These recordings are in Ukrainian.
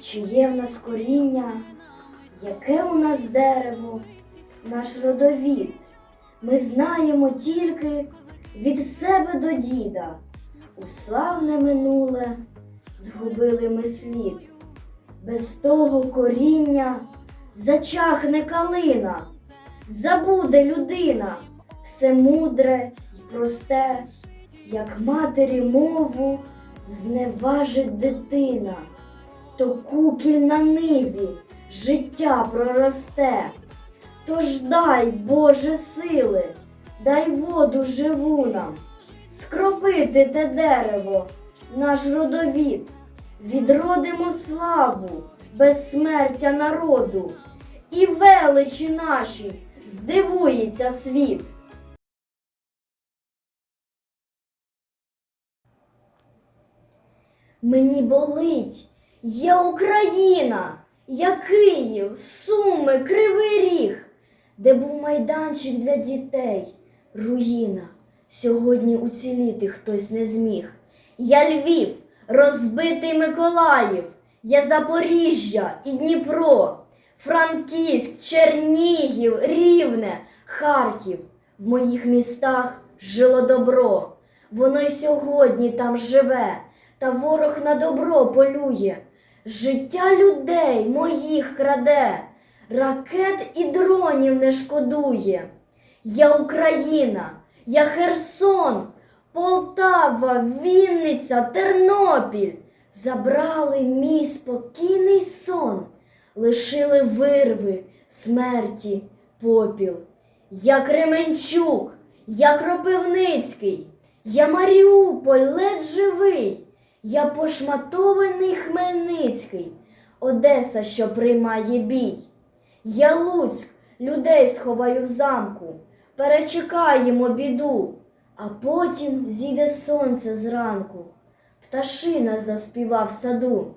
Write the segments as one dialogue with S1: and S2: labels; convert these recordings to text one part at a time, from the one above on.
S1: чи є в нас коріння, яке у нас дерево, наш родовід. Ми знаємо тільки від себе до діда. У славне минуле згубили ми слід. Без того коріння зачахне калина, забуде людина все мудре й просте, як матері мову зневажить дитина, то кукіль на ниві життя проросте. Тож дай, Боже, сили, дай воду живу нам, скропити те дерево, наш родовід, відродимо славу, безсмертя народу, і величі наші здивується світ. Мені болить, я Україна, я Київ, Суми, Кривий Ріг, де був майданчик для дітей, руїна. Сьогодні уціліти хтось не зміг. Я Львів, розбитий Миколаїв, я Запоріжжя і Дніпро, Франківськ, Чернігів, Рівне, Харків. В моїх містах жило добро. Воно й сьогодні там живе, та ворог на добро полює. Життя людей моїх краде, ракет і дронів не шкодує. Я Україна, я Херсон, Полтава, Вінниця, Тернопіль. Забрали мій спокійний сон, лишили вирви, смерті, попіл. Я Кременчук, я Кропивницький, я Маріуполь, ледь живий, я пошматований Хмельницький, Одеса, що приймає бій. Я Луцьк, людей сховаю в замку, перечекаємо біду, а потім зійде сонце зранку, пташина заспіва в саду.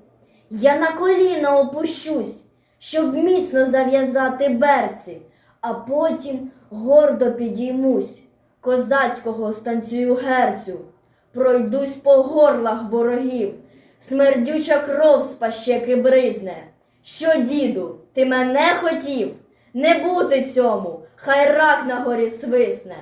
S1: Я на коліна опущусь, щоб міцно зав'язати берці, а потім гордо підіймусь, козацького станцюю герцю, пройдусь по горлах ворогів, смердюча кров з пащеки бризне. Що, діду, ти мене хотів? Не бути цьому, хай рак на горі свисне.